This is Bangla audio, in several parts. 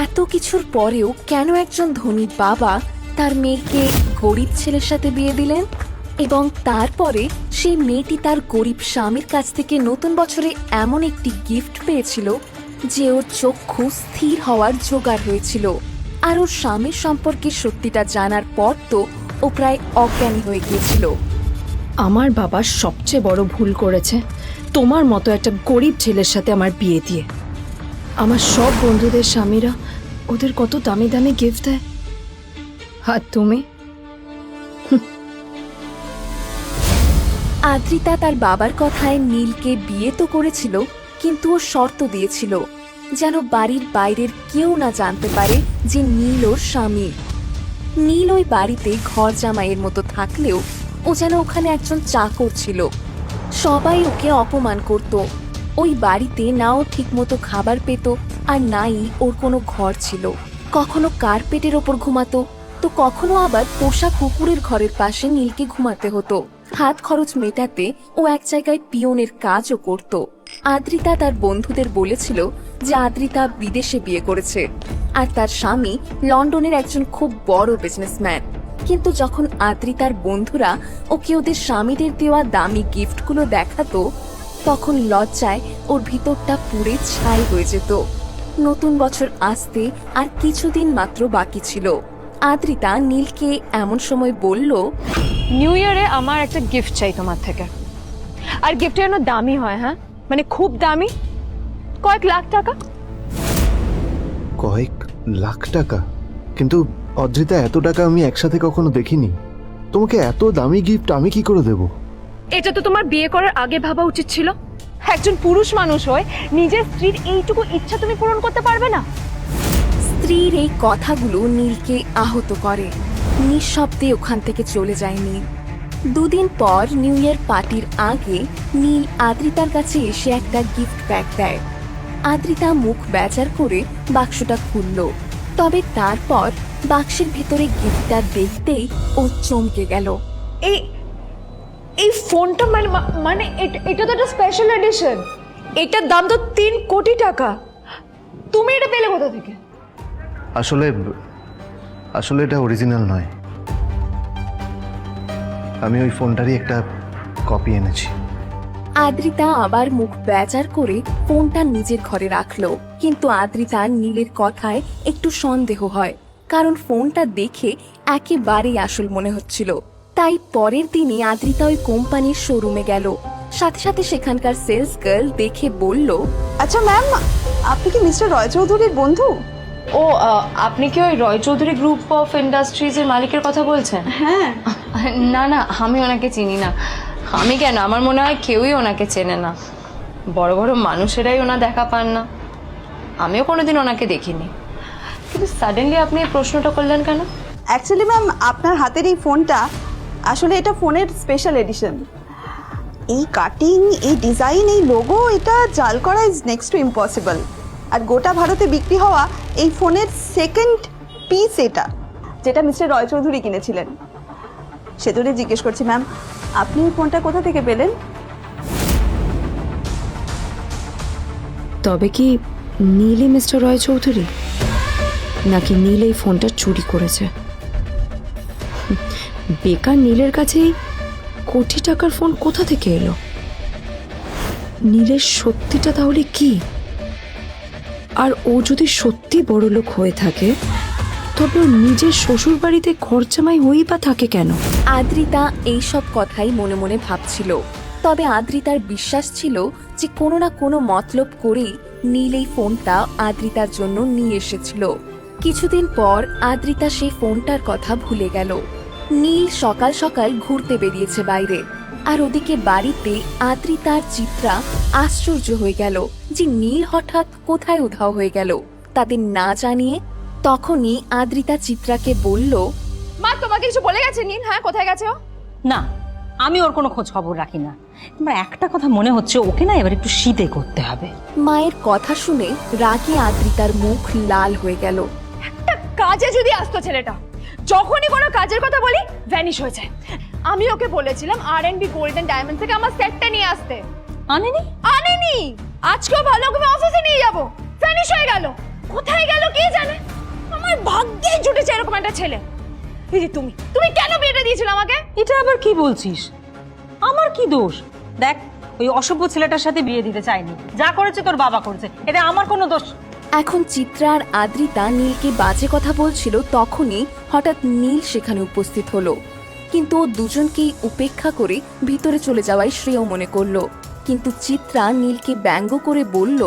এত কিছুর পরেও কেন একজন ধনী বাবা তার মেয়েকে গরিব ছেলের সাথে বিয়ে দিলেন? এবং তারপরে সেই মেয়েটি তার গরিব স্বামীর কাছ থেকে নতুন বছরে এমন একটি গিফট পেয়েছিল যে ওর চক্ষু স্থির হওয়ার জোগাড় হয়েছিল। আর ওর স্বামীর সম্পর্কে সত্যিটা জানার পর তো ও প্রায় অজ্ঞানী হয়ে গিয়েছিল। আমার বাবা সবচেয়ে বড় ভুল করেছে। তোমার মতো একটা গরিব ছেলের সাথে আমার বিয়ে দিয়ে। আমার সব বন্ধুদের স্বামীরা ওদের কত দামি দামি গিফট দেয়। আর তুমি? আদ্রিতা তার বাবার কথায় নীলকে বিয়ে তো করেছিল, কিন্তু ও শর্ত দিয়েছিল, যেন বাড়ির বাইরের কেউ না জানতে পারে যে নীল ওর স্বামী। নীল ওই বাড়িতে ঘর জামাইয়ের মতো থাকলেও ও যেন ওখানে একজন চাকর ছিল। সবাই ওকে অপমান করত। ওই বাড়িতে না ও ঠিকমতো খাবার পেত আর নাই ওর কোনো ঘর ছিল। কখনো কার্পেটের ওপর ঘুমাতো, তো কখনো আবার পোষা কুকুরের ঘরের পাশে নীলকে ঘুমাতে হতো। হাত খরচ মেটাতে ও এক জায়গায় পিয়নের কাজও করত। আদ্রিতা তার বন্ধুদের বলেছিল যে আদ্রিতা বিদেশে বিয়ে করেছে আর তার স্বামী লন্ডনের একজন খুব বড় বিজনেসম্যান কিন্তু যখন আদ্রিতার বন্ধুরা ওকে ওদের স্বামীদের দেওয়া দামি গিফটগুলো দেখাতো তখন লজ্জায় ওর ভিতরটা পুড়ে ছাই হয়ে যেত। নতুন বছর আসতে আর কিছুদিন মাত্র বাকি ছিল। আদ্রিতা নীলকে এমন সময় বলল নিউ ইয়ারে আমার একটা গিফট চাই তোমার থেকে। আর গিফটটা যেন দামি হয় হ্যাঁ? মানে খুব দামি? কয়েক লাখ টাকা? কয়েক লাখ টাকা? কিন্তু অদ্রিতা এত টাকা আমি একসাথে কখনো দেখিনি। তোমাকে এত দামি গিফট আমি কি করে দেব? এটা তো তোমার বিয়ে করার আগে ভাবা উচিত ছিল। একজন পুরুষ মানুষ হয়ে নিজের স্ত্রীর এইটুকু ইচ্ছা তুমি পূরণ করতে পারবে না। স্ত্রীর এই কথাগুলো নীলকে আহত করে। নিঃশব্দে ওখান থেকে চলে যায় নীল। দুদিন পর নিউ ইয়ার পার্টির আগে নীল আদ্রিতার কাছে এসে একটা গিফট ব্যাগ দেয়। আদ্রিতা মুখ বেচার করে বাক্সটা খুলল। তবে তারপর বাক্সের ভেতরে গিফটটা দেখতেই ও চমকে গেল। এই এই ফোনটা মানে মানে এট- এটা তো একটা স্পেশাল এডিশন এটার দাম তো তিন কোটি টাকা। তুমি এটা পেলে কোথা থেকে? আসলে আসলে এটা অরিজিনাল নয়। আমি ওই ফোনটারই একটা কপি এনেছি। আদ্রিতা আবার মুখ বেচার করে ফোনটা নিজের ঘরে রাখল। কিন্তু আদ্রিতা নীলের কথায় একটু সন্দেহ হয় কারণ ফোনটা দেখে একেবারেই আসল মনে হচ্ছিল। তাই পরের দিনই আদ্রিতা ওই কোম্পানির শোরুমে গেল। সাথে সাথে সেখানকার সেলস গার্ল দেখে বলল আচ্ছা ম্যাম আপনি কি মিস্টার রয় চৌধুরীর বন্ধু? ও আহ, আপনি কি ওই রয় চৌধুরী গ্রুপ অফ ইন্ডাস্ট্রিজের মালিকের কথা বলছেন? হ্যাঁ। না না আমি ওনাকে চিনি না। আমি কেন? আমার মনে হয় কেউই ওনাকে চেনে না। বড় বড় মানুষেরাই ওনা দেখা পান না। আমিও কোনোদিন ওনাকে দেখিনি। কিন্তু সাডেনলি আপনি এই প্রশ্নটা করলেন কেন? অ্যাকচুয়ালি ম্যাম আপনার হাতের এই ফোনটা আসলে এটা ফোনের স্পেশাল এডিশন এই কাটিং এই ডিজাইন এই লোগো এটা জাল করা ইজ নেক্সট টু ইম্পসিবল আর গোটা ভারতে বিক্রি হওয়া এই ফোনের সেকেন্ড পিস এটা, যেটা মিস্টার রয় চৌধুরী কিনেছিলেন। সেতুরে জিজ্ঞেস করছি ম্যাম আপনি এই ফোনটা কোথা থেকে পেলেন? তবে কি নীলই মিস্টার রয় চৌধুরী? নাকি নীল এই ফোনটা চুরি করেছে? বেকার নীলের কাছেই কোটি টাকার ফোন কোথা থেকে এলো? নীলের সত্যিটা তাহলে কি? আর ও যদি সত্যি বড় লোক হয়ে থাকে, তবে ও নিজের শ্বশুর বাড়িতে খরচামাই হয়েই বা থাকে কেন? আদ্রিতা এইসব কথাই মনে মনে ভাবছিল। তবে আদ্রিতার বিশ্বাস ছিল যে কোনো না কোনো মতলব করেই নীল এই ফোনটা আদ্রিতার জন্য নিয়ে এসেছিল। কিছুদিন পর আদ্রিতা সেই ফোনটার কথা ভুলে গেল। নীল সকাল সকাল ঘুরতে বেরিয়েছে বাইরে। আর ওদিকে বাড়িতে আদ্রিতার চিত্রা আশ্চর্য হয়ে গেল যে নীল হঠাৎ কোথায় উধাও হয়ে গেল। তাদের না জানিয়ে তখনই আদ্রিতা চিত্রাকে বলল মা তোমাকে কিছু বলে গেছে? নীল হ্যাঁ কোথায় গেছে ও? না আমি ওর কোনো খোঁজ খবর রাখি না। আমার একটা কথা মনে হচ্ছে ওকে না এবার একটু শীতে করতে হবে। মায়ের কথা শুনে রাগে আদ্রিতার মুখ লাল হয়ে গেল। একটা কাজে যদি আসতো ছেলেটা যখনই কোনো কাজের কথা বলি ভ্যানিশ হয়ে যায়। আমি ওকে বলেছিলাম আর এন্ড বি গোল্ডেন ডায়মন্ড থেকে আমার সেটটা নিয়ে আসতে। আনেনি? আনেনি। আজকেও ভালো করে অফিসে নিয়ে যাব। ভ্যানিশ হয়ে গেল। কোথায় গেল কে জানে? হয়েছে এরকম একটা ছেলে। এই যে তুমি তুমি কেন বিয়েটা দিয়েছিলে আমাকে? এটা আবার কি বলছিস? আমার কি দোষ? দেখ ওই অসভ্য ছেলেটার সাথে বিয়ে দিতে চাইনি। যা করেছে তোর বাবা করেছে। এতে আমার কোনো দোষ? এখন চিত্রা আর আদ্রিতা নীলকে বাজে কথা বলছিল তখনই হঠাৎ নীল সেখানে উপস্থিত হলো। কিন্তু ও দুজনকেই উপেক্ষা করে ভিতরে চলে যাওয়াই শ্রেয় মনে করল। কিন্তু চিত্রা নীলকে ব্যঙ্গ করে বলল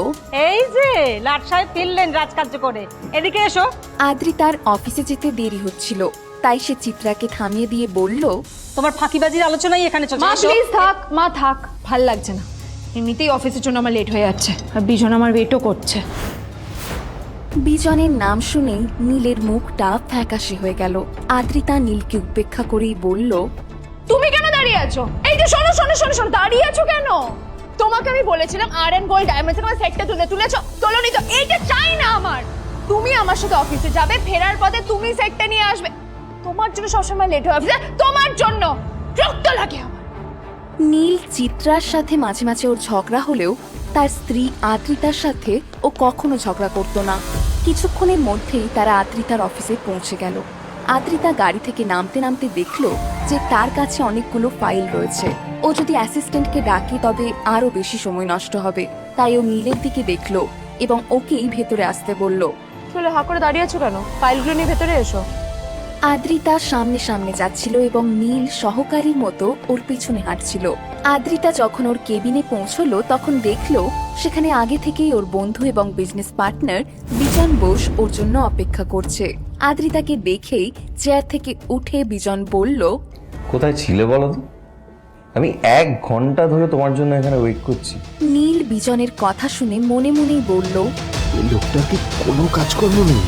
এই যে লাট সাহেব ফিরলেন রাজকার্য করে। এদিকে এসো। আদ্রিতার অফিসে যেতে দেরি হচ্ছিল। তাই সে চিত্রাকে থামিয়ে দিয়ে বলল তোমার ফাঁকিবাজির আলোচনাই এখানে চলছে। মা এসো। প্লিজ থাক মা থাক। ভালো লাগছে না। এমনিতেই অফিসের জন্য আমার লেট হয়ে যাচ্ছে। আর বিজন আমার ওয়েটও করছে। বিজনের নাম শুনেই নীলের মুখটা ফ্যাকাশে হয়ে গেল। আদ্রিতা নীলকে উপেক্ষা করেই বলল তুমি কেন দাঁড়িয়ে আছো? এই যে শোনো শোনো শোনো শোনো দাঁড়িয়ে আছো কেন? তোমাকে আমি বলেছিলাম আর এন গোল্ড ডায়মন্ডস তোমার সেটটা তুলে তুলেছো। তোলোনি তো এইটা চাই না আমার। তুমি আমার সাথে অফিসে যাবে ফেরার পথে তুমি সেটটা নিয়ে আসবে। তোমার জন্য সবসময় লেট হয়ে অফিসে তোমার জন্য রক্ত লাগে আমার। নীল চিত্রার সাথে মাঝে মাঝে ওর ঝগড়া হলেও তার স্ত্রী আদ্রিতার সাথে ও কখনো ঝগড়া করতো না। কিছুক্ষণের মধ্যেই তারা আদ্রিতার অফিসে পৌঁছে গেল। আদ্রিতা গাড়ি থেকে নামতে নামতে দেখল যে তার কাছে অনেকগুলো ফাইল রয়েছে। ও যদি অ্যাসিস্ট্যান্টকে ডাকে তবে আরও বেশি সময় নষ্ট হবে। তাই ও নীলের দিকে দেখল এবং ওকেই ভেতরে আসতে বলল, চলে হা করে দাঁড়িয়ে আছো কেন? ফাইলগুলো নিয়ে ভেতরে এসো। আদ্রিতা সামনে সামনে যাচ্ছিল এবং নীল সহকারীর মতো ওর পিছনে হাঁটছিল। আদ্রিতা যখন ওর কেবিনে পৌঁছলো তখন দেখল সেখানে আগে থেকেই ওর বন্ধু এবং বিজনেস পার্টনার বিজন বোস ওর জন্য অপেক্ষা করছে। আদ্রিতাকে দেখেই চেয়ার থেকে উঠে বিজন বলল কোথায় ছিলে বলো তো? আমি এক ঘণ্টা ধরে তোমার জন্য এখানে ওয়েট করছি। নীল বিজনের কথা শুনে মনে মনেই বলল এই লোকটার কি কোনো কাজকর্ম নেই?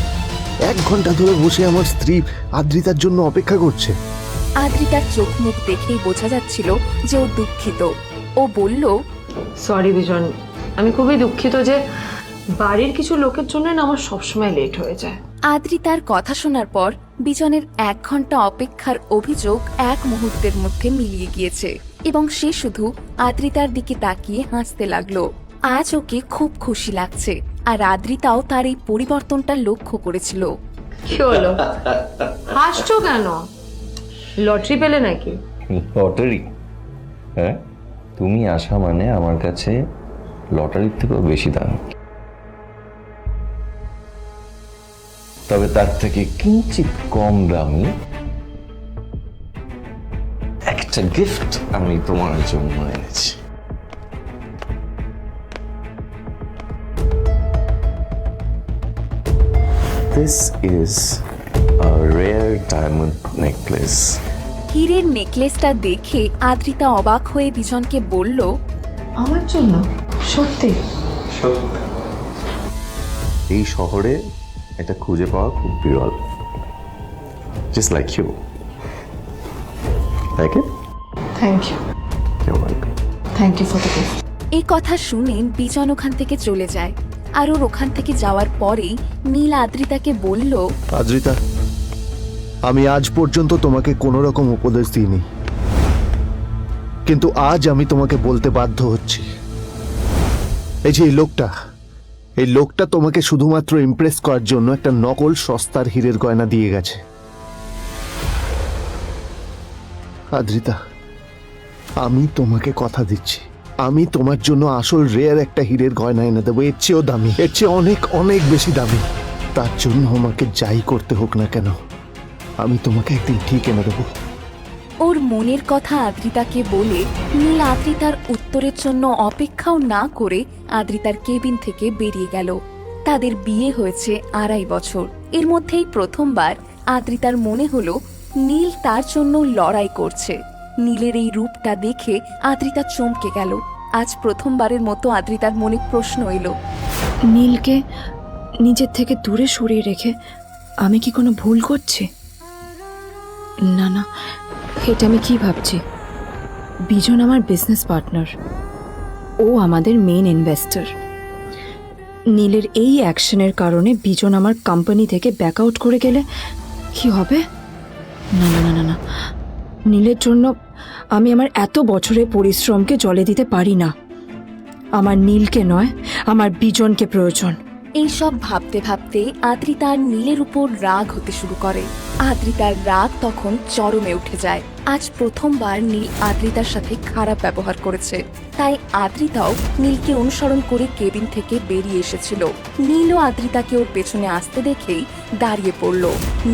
এক ঘণ্টা ধরে বসে আমার স্ত্রী আদ্রিতার জন্য অপেক্ষা করছে। আদ্রিতার চোখ মুখ দেখেই বোঝা যাচ্ছিল যে ও দুঃখিত। ও বলল সরি বিজন। আমি খুবই দুঃখিত যে বাড়ির কিছু লোকের জন্য না আমার সবসময় লেট হয়ে যায়। আদ্রিতার কথা শোনার পর বিজনের এক ঘণ্টা অপেক্ষার অভিযোগ এক মুহূর্তের মধ্যে মিলিয়ে গিয়েছে এবং সে শুধু আদ্রিতার দিকে তাকিয়ে হাসতে লাগল। আজ ওকে খুব খুশি লাগছে। আর আদ্রিতাও তার এই পরিবর্তনটা লক্ষ্য করেছিল। কি হলো? হাসছো কেন? লটারি পেলে নাকি? লটারি? হ্যাঁ? তুমি আসা মানে আমার কাছে লটারির থেকেও বেশি দাম। তবে তার থেকে কিঞ্চিত কম দামি একটা গিফট আমি তোমার জন্য এনেছি। This is a rare diamond necklace. হীরের নেকলেসটা দেখে আদ্রিতা অবাক হয়ে বিজনকে বলল আমার জন্য? সত্যি? এই শহরে এটা খুঁজে পাওয়া খুব বিরল। Just like you like it thank you thank you for the gift এই কথা শুনে বিজন ওখান থেকে চলে যায়। আর ওর ওখান থেকে যাওয়ার পরেই নীল আদ্রিতাকে বলল, আদ্রিতা, আমি আজ পর্যন্ত তোমাকে কোনো রকম উপদেশ দিইনি। কিন্তু আজ আমি তোমাকে বলতে বাধ্য হচ্ছি। এই যে এই লোকটা এই লোকটা তোমাকে শুধুমাত্র ইমপ্রেস করার জন্য একটা নকল সস্তার হীরের গয়না দিয়ে গেছে। আদ্রিতা, আমি তোমাকে কথা দিচ্ছি। আমি তোমার জন্য আসল রেয়ার একটা হীরের গয়না এনে দেবো। এর চেয়েও দামি, এর চেয়ে অনেক অনেক বেশি দামি। তার জন্য আমাকে যাই করতে হোক না কেন, আমি তোমাকে একদিন ঠিক এনে দেবো। ওর মনের কথা আদ্রিতাকে বলে নীল আদ্রিতার উত্তরের জন্য অপেক্ষাও না করে আদ্রিতার কেবিন থেকে বেরিয়ে গেল। তাদের বিয়ে হয়েছে আড়াই বছর। এর মধ্যেই প্রথমবার আদ্রিতার মনে হলো নীল তার জন্য লড়াই করছে। নীলের এই রূপটা দেখে আদ্রিতা চমকে গেল। আজ প্রথমবারের মতো আদ্রিতার মনে প্রশ্ন এলো। নীলকে নিজের থেকে দূরে সরিয়ে রেখে আমি কি কোনো ভুল করছি? না না, এটা আমি কি ভাবছি? বিজন আমার বিজনেস পার্টনার ও আমাদের মেন ইনভেস্টর নীলের এই অ্যাকশনের কারণে বিজন আমার কোম্পানি থেকে ব্যাক আউট করে গেলে কি হবে? না না না না না। নীলের জন্য আমি আমার এত বছরের পরিশ্রমকে জলে দিতে পারি না। আমার নীলকে নয়, আমার বিজনকে প্রয়োজন। এইসব ভাবতে ভাবতে আদ্রিতার নীলের উপর রাগ হতে শুরু করে। আদ্রিতার রাগ তখন চরমে উঠে যায়। আজ প্রথমবার নীল আদ্রিতার সাথে খারাপ ব্যবহার করেছে। তাই আদ্রিতাও নীলকে অনুসরণ করে কেবিন থেকে বেরিয়ে এসেছিল। নীল ও আদ্রিতাকে ওর পেছনে আসতে দেখেই দাঁড়িয়ে পড়ল।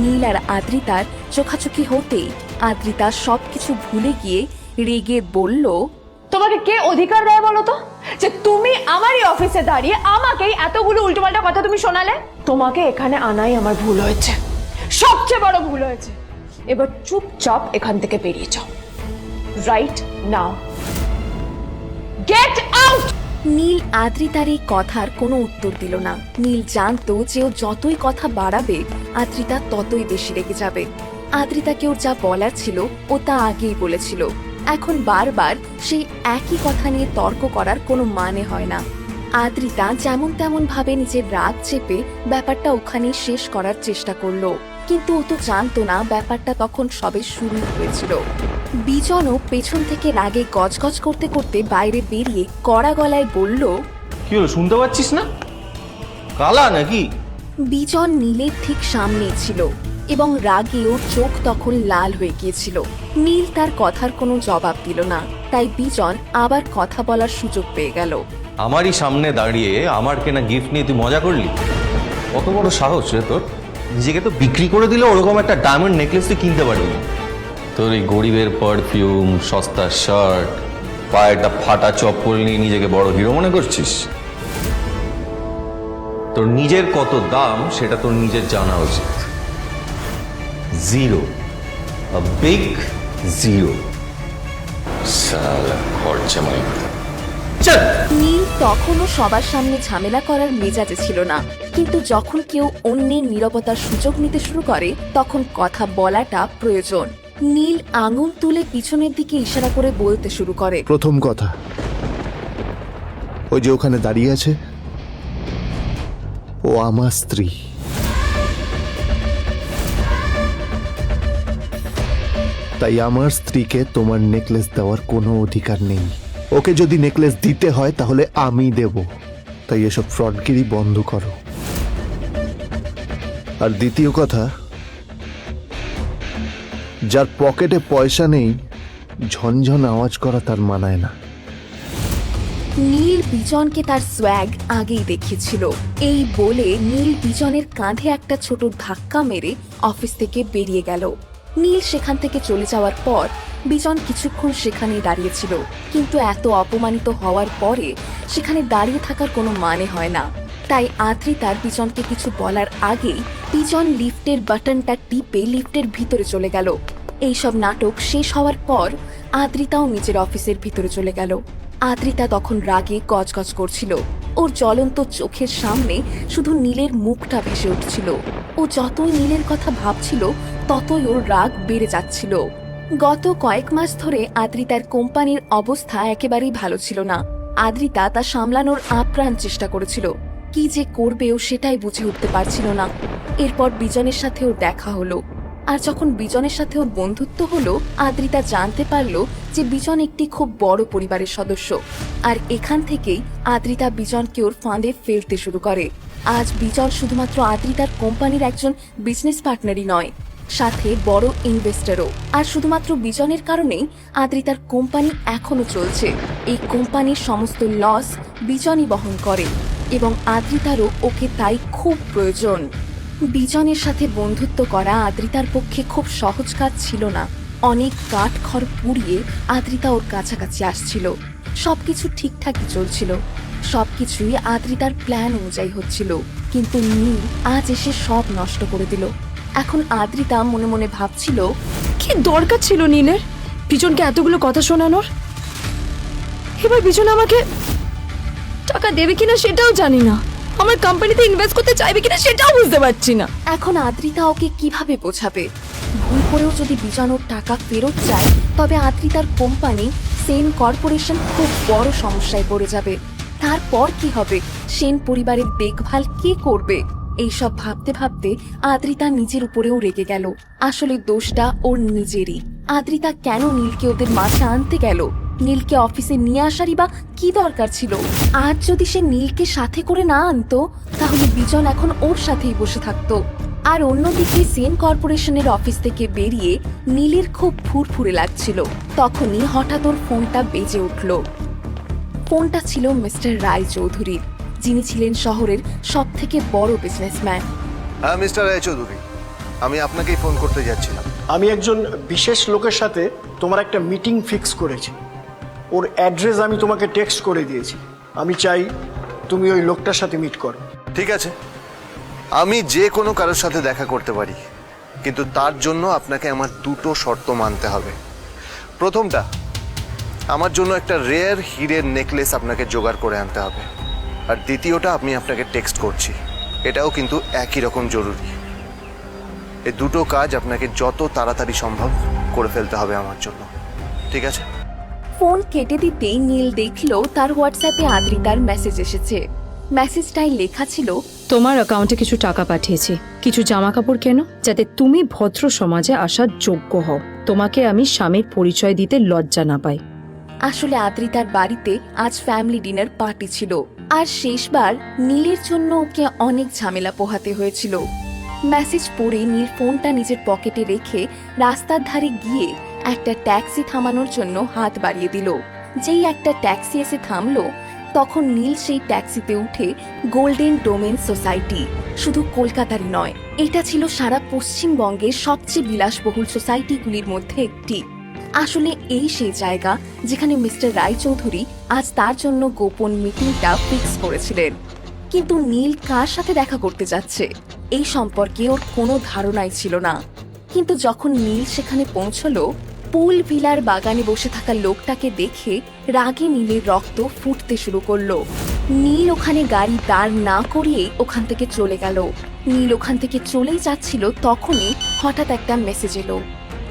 নীল আর আদ্রিতার চোখাচোখি হতেই আদ্রিতা সবকিছু ভুলে গিয়ে রেগে বলল, তোমাকে কে অধিকার দেয় বলো তো? যে তুমি আমারই অফিসে দাঁড়িয়ে আমাকেই এতগুলো উল্টোপাল্টা কথা তুমি শোনালে? তোমাকে এখানে আনাই আমার ভুল হয়েছে। সবচেয়ে বড় ভুল হয়েছে। এবার চুপচাপ এখান থেকে বেরিয়ে যাও। Right now get out Neel আদ্রিতার এই কথার কোনো উত্তর দিল না। নীল জানতো যে ও যতই কথা বাড়াবে আদ্রিতা ততই বেশি রেগে যাবে। আদ্রিতাকে ওর যা বলার ছিল, ও তা আগেই বলেছিল। এখন বারবার সেই একই কথা নিয়ে তর্ক করার কোনো মানে হয় না। আদ্রিতা যেমন তেমন ভাবে নিজের রাগ চেপে ব্যাপারটা ওখানে শেষ করার চেষ্টা করল। কিন্তু ও তো জানতো না ব্যাপারটা তখন সবে শুরু হয়েছিল। বিজনও পেছন থেকে রাগে গজগজ করতে করতে বাইরে বেরিয়ে কড়া গলায় বলল কি হলো শুনতে পাচ্ছিস না? কালা নাকি? বিজন নীলের ঠিক সামনে ছিল। এবং রাগে ওর চোখ তখন লাল হয়ে গিয়েছিল। নীল তার কথার কোনো জবাব দিল না। তাই বিজন আবার কথা বলার সুযোগ পেয়ে গেল। আমারই সামনে দাঁড়িয়ে আমার কেনা গিফট নিয়ে তুই মজা করলি? কত বড় সাহস রে তোর। নিজেকে তো বিক্রি করে দিলে ওরকম একটা ডায়মন্ড নেকলেস তুই কিনতে পারবি তোর এই গরিবের পারফিউম সস্তা শার্ট পায়ে একটা ফাটা চপ্পল নিয়ে নিজেকে বড় হিরো মনে করছিস? তোর নিজের কত দাম সেটা তোর নিজের জানা উচিত। জিরো বিগ জিরো সালা খরচা মাই চল। নীল তখনও সবার সামনে ঝামেলা করার মেজাজে ছিল না। কিন্তু যখন কেউ অন্যের নিরবতার সুযোগ নিতে শুরু করে তখন কথা বলাটা প্রয়োজন। নীল আঙুল তুলে পিছনের দিকে ইশারা করে বলতে শুরু করে। প্রথম কথা ওই যে ওখানে দাঁড়িয়ে আছে ও আমার স্ত্রী। তাই আমার স্ত্রীকে তোমার নেকলেস দেওয়ার কোনো অধিকার নেই। ওকে যদি নেকলেস দিতে হয়, তাহলে আমি দেব। তাই এসব ফ্রডগিরি বন্ধ করো। আর দ্বিতীয় কথা, যার পকেটে পয়সা নেই, ঝনঝন আওয়াজ করা তার মানায় না। নীল বিজনকে তার সোয়াগ আগেই দেখিয়েছিল। এই বলে নীল বিজনের কাঁধে একটা ছোট ধাক্কা মেরে অফিস থেকে বেরিয়ে গেল। নীল সেখান থেকে চলে যাওয়ার পর বিজন কিছুক্ষণ সেখানেই দাঁড়িয়েছিল, কিন্তু এত অপমানিত হওয়ার পরে সেখানে দাঁড়িয়ে থাকার কোনো মানে হয় না। তাই আদ্রি তার বিজনকে কিছু বলার আগেই বিজন লিফটের বাটনটা টিপে লিফটের ভিতরে চলে গেল। এইসব নাটক শেষ হওয়ার পর আদ্রিতাও নিজের অফিসের ভিতরে চলে গেল। আদ্রিতা তখন রাগে গজগজ করছিল। ওর জ্বলন্ত চোখের সামনে শুধু নীলের মুখটা ভেসে উঠছিল। ও যতই নীলের কথা ভাবছিল, ততই ওর রাগ বেড়ে যাচ্ছিল। গত কয়েক মাস ধরে আদ্রিতার কোম্পানির অবস্থা একেবারেই ভালো ছিল না। আদ্রিতা তা সামলানোর আপ্রাণ চেষ্টা করেছিল। কি যে করবে ও সেটাই বুঝে উঠতে পারছিল না। এরপর বিজনের সাথে ওর দেখা হলো। আর যখন বিজনের সাথে ওর বন্ধুত্ব হলো, আদ্রিতা জানতে পারল যে বিজন একটি খুব বড় পরিবারের সদস্য। আর এখান থেকেই আদ্রিতা বিজনকে ওর ফাঁদে ফেলতে শুরু করে। আজ বিজন শুধুমাত্র আদ্রিতার কোম্পানির একজন বিজনেস পার্টনারই নয়, সাথে বড় ইনভেস্টারও। আর শুধুমাত্র বিজনের কারণেই আদ্রিতার কোম্পানি এখনও চলছে। এই কোম্পানির সমস্ত লস বিজনই বহন করে এবং আদ্রিতারও ওকে তাই খুব প্রয়োজন। বিজনের সাথে বন্ধুত্ব করা আদ্রিতার পক্ষে খুব সহজ কাজ ছিল না। অনেক কাঠ খড় পুড়িয়ে আদ্রিতা ওর কাছাকাছি আসছিল। সবকিছু ঠিকঠাকই চলছিল। সবকিছুই আদ্রিতার প্ল্যান অনুযায়ী হচ্ছিল। কিন্তু নীল আজ এসে সব নষ্ট করে দিল। এখন আদ্রিতা মনে মনে ভাবছিল, কি দরকার ছিল নীলের? পিছনকে এতগুলো কথা শোনানোর? এবার পিছন আমাকে টাকা দেবে কিনা সেটাও জানি না। আমার কোম্পানিতে ইনভেস্ট করতে চাইবে কিনা সেটাও বুঝতে পারছি না। এখন আদ্রিতা ওকে কীভাবে বোঝাবে? ভুল করেও যদি বিজানোর টাকা ফেরত চায়, তবে আদ্রিতার কোম্পানি সেন কর্পোরেশন খুব বড় সমস্যায় পড়ে যাবে। তারপর কি হবে? সেন পরিবারের দেখভাল কে করবে? এইসব ভাবতে ভাবতে আদ্রিতা নিজের উপরেও রেগে গেল। আসলে দোষটা ওর নিজেরই। আদ্রিতা কেন নীলকে ওদের মাঝে আনতে গেল? নীলকে অফিসে নিয়ে আসারই বা কি দরকার ছিল? আজ যদি সে নীলকে সাথে করে না আনতো তাহলে বিজন এখন ওর সাথেই বসে থাকতো। আর অন্যদিকে সেন কর্পোরেশনের অফিস থেকে বেরিয়ে নীলের খুব ফুরফুরে লাগছিল। তখনই হঠাৎ ওর ফোনটা বেজে উঠল। ফোনটা ছিল মিস্টার রায় চৌধুরীর যিনি ছিলেন শহরের সব থেকে বড় বিজনেসম্যান হ্যাঁ মিস্টার রায়চৌধুরী আমি আপনাকেই ফোন করতে যাচ্ছিলাম। আমি একজন বিশেষ লোকের সাথে তোমার একটা মিটিং ফিক্স করেছি। ওর অ্যাড্রেস আমি তোমাকে টেক্সট করে দিয়েছি। আমি চাই তুমি ওই লোকটার সাথে মিট করো। ঠিক আছে। আমি যে কোনো কারোর সাথে দেখা করতে পারি। কিন্তু তার জন্য আপনাকে আমার দুটো শর্ত মানতে হবে। প্রথমটা, আমার জন্য একটা রেয়ার হিরের নেকলেস আপনাকে জোগাড় করে আনতে হবে। আর দ্বিতীয়টা, আমি আপনাকে টেক্সট করছি। এটাও কিন্তু একই রকম জরুরি। এই দুটো কাজ আপনাকে যত তাড়াতাড়ি সম্ভব করে ফেলতে হবে আমার জন্য। ঠিক আছে? ফোন কেটে দিতেই নীল দেখল তার হোয়াটসঅ্যাপে আদ্রিতার মেসেজ এসেছে। মেসেজটায় লেখা ছিল তোমার অ্যাকাউন্টে কিছু টাকা পাঠিয়েছি। কিছু জামা কাপড় কেন যাতে তুমি ভদ্র সমাজে আসার যোগ্য হও। তোমাকে আমি স্বামীর পরিচয় দিতে লজ্জা না পাই। আসলে আদ্রিতার বাড়িতে আজ ফ্যামিলি ডিনার পার্টি ছিল। আর শেষবার নীলের জন্য ওকে অনেক ঝামেলা পোহাতে হয়েছিল। মেসেজ পড়ে নীল ফোনটা নিজের পকেটে রেখে রাস্তার ধারে গিয়ে একটা ট্যাক্সি থামানোর জন্য হাত বাড়িয়ে দিল। যেই একটা ট্যাক্সি এসে থামলো, তখন নীল সেই ট্যাক্সিতে উঠে গোল্ডেন ডোমেন সোসাইটি, শুধু কলকাতারই নয়, এটা ছিল সারা পশ্চিমবঙ্গের সবচেয়ে বিলাসবহুল সোসাইটিগুলির মধ্যে একটি। আসলে এই সেই জায়গা যেখানে মিস্টার রায়চৌধুরী আজ তার জন্য গোপন মিটিংটা ফিক্স করেছিলেন। কিন্তু নীল কার সাথে দেখা করতে যাচ্ছে? এই সম্পর্কে ওর কোনো ধারণাই ছিল না। কিন্তু যখন নীল সেখানে পৌঁছলো পুল ভিলার বাগানে বসে থাকা লোকটাকে দেখে রাগে নীলের রক্ত ফুটতে শুরু করল। নীল ওখানে গাড়ি দাঁড় না করিয়েই ওখান থেকে চলে গেল। নীল ওখান থেকে চলেই যাচ্ছিল তখনই হঠাৎ একটা মেসেজ এলো।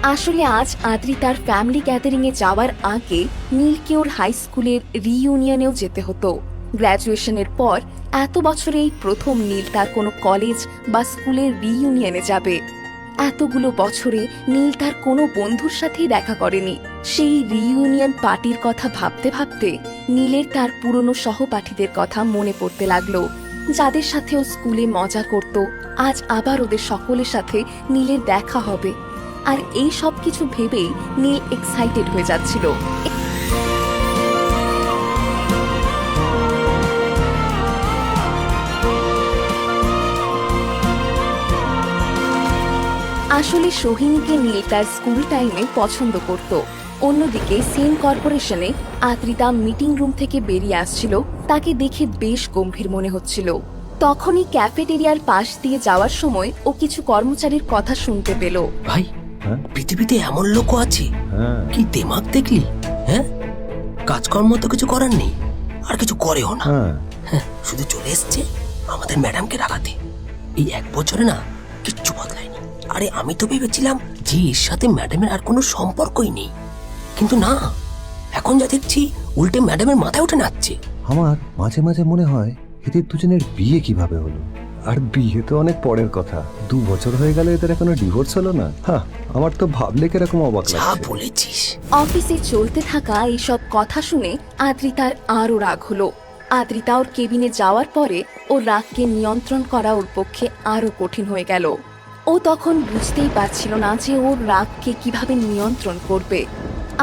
আসলে আজ আদ্রি তার ফ্যামিলি গ্যাদারিং এ যাওয়ার আগে নীলকে ওর হাই স্কুলের রিইউনিয়নেও যেতে হতো। গ্র্যাজুয়েশনের পর এত বছরে এই প্রথম নীল তার কোনো কলেজ বা স্কুলের রিইউনিয়নে যাবে। এতগুলো বছরে নীল তার কোনো বন্ধুর সাথেই দেখা করেনি। সেই রিইউনিয়ন পার্টির কথা ভাবতে ভাবতে নীলের তার পুরনো সহপাঠীদের কথা মনে পড়তে লাগল। যাদের সাথে ও স্কুলে মজা করত, আজ আবার ওদের সকলের সাথে নীলের দেখা হবে। আর এই সব কিছু ভেবেই নীল এক্সাইটেড হয়ে যাচ্ছিল। আসলে সোহিনীকে নীল তার স্কুল টাইমে পছন্দ করত। অন্যদিকে সেন কর্পোরেশনে আদ্রিতা মিটিং রুম থেকে বেরিয়ে আসছিল তাকে দেখে বেশ গম্ভীর মনে হচ্ছিল। তখনই ক্যাফেটেরিয়ার পাশ দিয়ে যাওয়ার সময় ও কিছু কর্মচারীর কথা শুনতে পেল। ভাই পৃথিবীতে এমন লোকও আছে? কি দেমাগ দেখলি? হ্যাঁ? কাজকর্ম তো কিছু করার নেই আর কিছু করেও না। হ্যাঁ, শুধু চলে এসছে আমাদের ম্যাডামকে রাখাতে এই এক বছরে না কিচ্ছু বদলায়নি আরে আমি তো ভেবেছিলাম যে এর সাথে ম্যাডামের আর কোনো সম্পর্কই নেই। কিন্তু না এখন যা দেখছি উল্টে ম্যাডামের মাথায় উঠে নাচছে। আমার মাঝে মাঝে মনে হয় এদের দুজনের বিয়ে কীভাবে হলো। আর বিয়ে তো অনেক পরের কথা। দু বছর হয়ে গেল এদের এখনও ডিভোর্স হলো না। হ্যাঁ আমার তো ভাবলে কীরকম অবাক যা লাগছে। বলেছিস। অফিসে চলতে থাকা এইসব কথা শুনে আদ্রিতার আরও রাগ হলো। আদ্রিতা ওর কেবিনে যাওয়ার পরে ওর রাগকে নিয়ন্ত্রণ করা ওর পক্ষে আরও কঠিন হয়ে গেল। ও তখন বুঝতেই পারছিল না যে ওর রাগকে কীভাবে নিয়ন্ত্রণ করবে।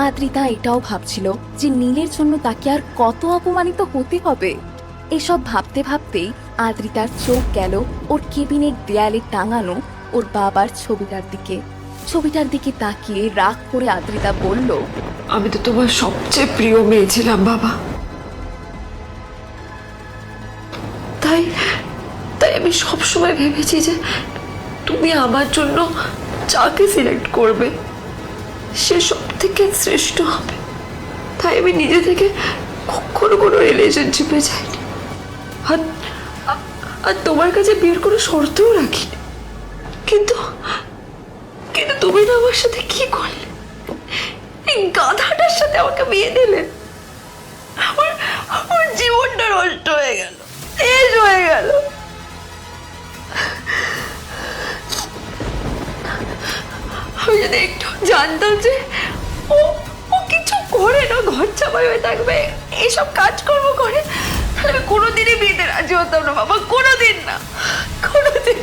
আদ্রিতা এটাও ভাবছিল যে নীলের জন্য তাকে আর কত অপমানিত হতে হবে। এসব ভাবতে ভাবতেই আদ্রিতার চোখ গেল ওর কেবিনের দেয়ালে টাঙানো ওর বাবার ছবিটার দিকে। ছবিটার দিকে তাকিয়ে রাগ করে আদ্রিতা বলল, আমি তো তোমার সবচেয়ে প্রিয় মেয়ে ছিলাম, বাবা। তাই তাই আমি সবসময় ভেবেছি যে তুমি আমার জন্য যাকে সিলেক্ট করবে, সে সব থেকে শ্রেষ্ঠ হবে। তাই আমি নিজে থেকে কখনো কোনো রিলেশনশিপে যাইনি। আর তোমার কাছে বিয়ের কোনো শর্তও রাখিনি। কিন্তু কিন্তু তুমি না আমার সাথে কি করলে? এই গাধাটার সাথে আমাকে বিয়ে দিলে, আমার আমার জীবনটা নষ্ট হয়ে গেল শেষ হয়ে গেল। আমি যদি একটু জানতাম যে ও ও কিছু করে না, ঘর চাপাই হয়ে থাকবে। কাজকর্ম করে। তাহলে কোনোদিনই বিয়েতে রাজি হতাম না, বাবা, কোনোদিন না, কোনোদিন।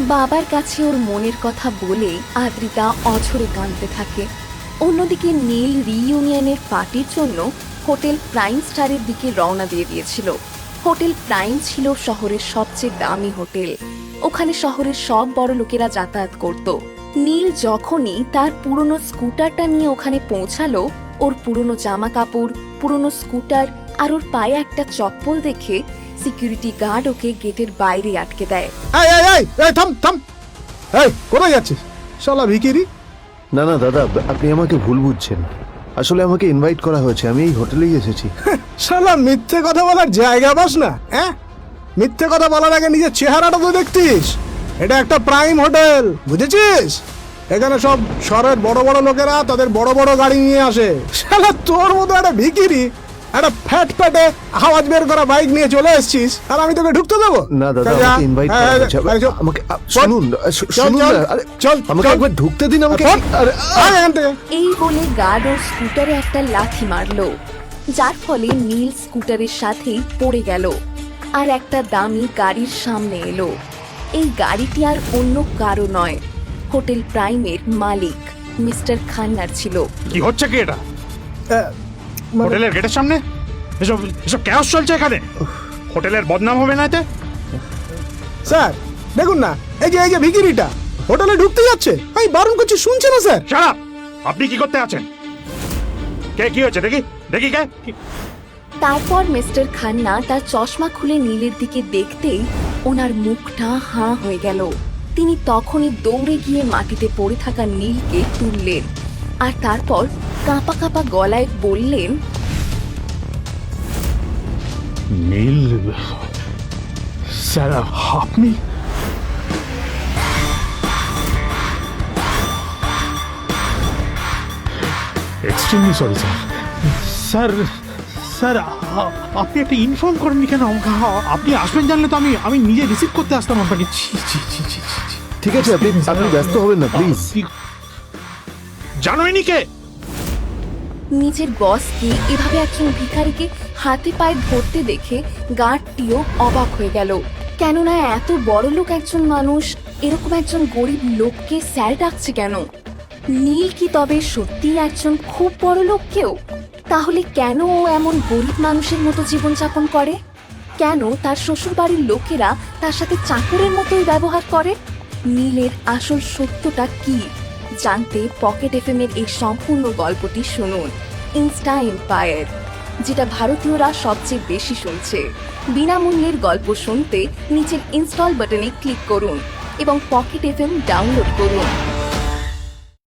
বাবার কাছে ওর মনের কথা বলে আদ্রিতা অঝরে কাঁদতে থাকে। অন্যদিকে নীল রিইউনিয়নের পার্টির জন্য হোটেল প্রাইম স্টারের দিকে রওনা দিয়ে দিয়েছিল। হোটেল প্রাইম ছিল শহরের সবচেয়ে দামি হোটেল। ওখানে শহরের সব বড় লোকেরা যাতায়াত করত। নীল যখনই তার পুরনো স্কুটারটা নিয়ে ওখানে পৌঁছালো ওর পুরনো জামা কাপড় পুরনো স্কুটার আর ওর পায়ে একটা চপ্পল দেখে সিকিউরিটি গার্ড ওকে গেটের বাইরে আটকে দেয়। এই এই এই এই থাম থাম। এই কোথায় যাচ্ছিস? শালা ভিকিরি। না না দাদা আপনি আমাকে ভুল বুঝছেন। আসলে আমাকে ইনভাইট করা হয়েছে আমি এই হোটেলেই এসেছি। শালা মিথ্যে কথা বলার জায়গা পাস না হ্যাঁ? মিথ্যে কথা বলার আগে নিজের চেহারাটা তো দেখতিস। এটা একটা প্রাইম হোটেল বুঝেছিস? এখানে সব শহরের বড় বড় লোকেরা তাদের বড় বড় গাড়ি নিয়ে আসে। শালা তোর মতো একটা ভিকিরি একটা ফ্যাট ফ্যাটে আওয়াজ বের করা বাইক নিয়ে চলে এসেছিস আর আমি তোকে ঢুকতে দেবো? না দাদা আমাকে ইনভাইট হ্যাঁ, আমাকে শুনুন শুনুন চল, আরে, চল, আমাকে একবার ঢুকতে দিন আমাকে। আরে, এই বলে গার্ড ওর স্কুটারে একটা লাথি মারলো যার ফলে নীল স্কুটারের সাথেই পড়ে গেল। আর একটা দামি গাড়ির সামনে এলো। এই গাড়িটি আর অন্য কারও নয়। হোটেল প্রাইমের মালিক মিস্টার খান্নার ছিল। কি হচ্ছে কি এটা? মানে- হোটেলের গেটের সামনে? এসব এসব ক্যাশ চলছে এখানে? হোটেলের বদনাম হবে না এতে? স্যার দেখুন না এই যে এই যে ভিকিরিটা হোটেলে ঢুকতে যাচ্ছে। আমি বারণ করছি শুনছে না স্যার? সারা আপনি কি করতে আছেন? কে কি হয়েছে? দেখি দেখি কি- তারপর মিস্টার খান্না তার চশমা খুলে নীলের দিকে দেখতেই ওনার মুখটা হাঁ হয়ে গেল। তিনি তখনই দৌড়ে গিয়ে মাটিতে পড়ে থাকা নীলকে তুললেন আর তারপর কাঁপা কাঁপা গলায় বললেন, নীল, স্যার, আপনি? Extremely sorry sir sir sir আপনি একটা ইনফর্ম করেননি কেন? আপনি আসবেন জানলে তো আমি আমি নিজে রিসিভ করতে আসতাম আপনাকে। ঠিক আছে আপনি আপনি ব্যস্ত হবেন না প্লিজ জানোইনি কে নিজের বসকে এভাবে একজন ভিখারিকে হাতে পায়ে ধরতে দেখে গার্ডটিও অবাক হয়ে গেল। কেননা এত বড় লোক একজন মানুষ এরকম একজন গরিব লোককে স্যার ডাকছে কেন? নীল কি তবে সত্যিই একজন খুব বড় লোক কেউ? তাহলে কেন ও এমন গরিব মানুষের মতো জীবনযাপন করে? কেন তার শ্বশুরবাড়ির লোকেরা তার সাথে চাকরের মতোই ব্যবহার করে? নীলের আসল সত্যটা কি? জানতে পকেট এফ এর এই সম্পূর্ণ গল্পটি শুনুন, ইনস্টা এম্পায়ার, যেটা ভারতীয়রা সবচেয়ে বেশি শুনছে। বিনামূল্যের গল্প শুনতে নিচের ইনস্টল বাটনে ক্লিক করুন এবং পকেট এফ ডাউনলোড করুন।